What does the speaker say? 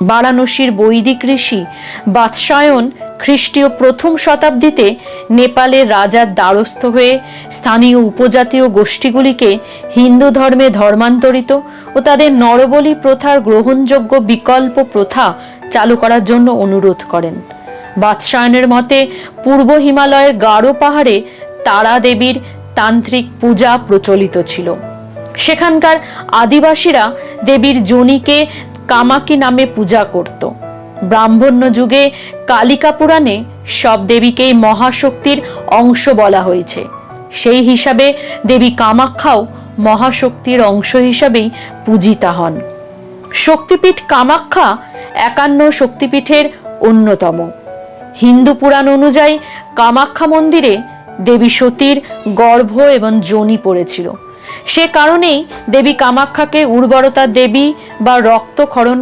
বারাণসীর বৈদিক ঋষি বাৎসায়ন খ্রিস্টীয় প্রথম শতাব্দীতে নেপালের রাজার দ্বারস্থ হয়ে স্থানীয় উপজাতীয় গোষ্ঠীগুলিকে হিন্দু ধর্মে ধর্মান্তরিত ও তাদের নরবলি প্রথার গ্রহণযোগ্য বিকল্প প্রথা চালু করার জন্য অনুরোধ করেন। বাৎসায়নের মতে, পূর্ব হিমালয়ের গাঢ় পাহাড়ে তারা দেবীর তান্ত্রিক পূজা প্রচলিত ছিল। সেখানকার আদিবাসীরা দেবীর জনিকে কামাকি নামে পূজা করত। ব্রাহ্মণ্য যুগে কালিকা পুরাণে সব দেবীকেই মহাশক্তির অংশ বলা হয়েছে। সেই হিসাবে দেবী কামাখ্যাও মহাশক্তির অংশ হিসাবেই পূজিতা হন। শক্তিপীঠ কামাখ্যা একান্ন শক্তিপীঠের অন্যতম। হিন্দু পুরাণ অনুযায়ী কামাখ্যা মন্দিরে দেবী সতীর গর্ভ এবং যোনি পড়েছিল। সে কারণেই দেবী কামাক্ষাকে উর্বরতা দেবী বা রক্তক্ষরণ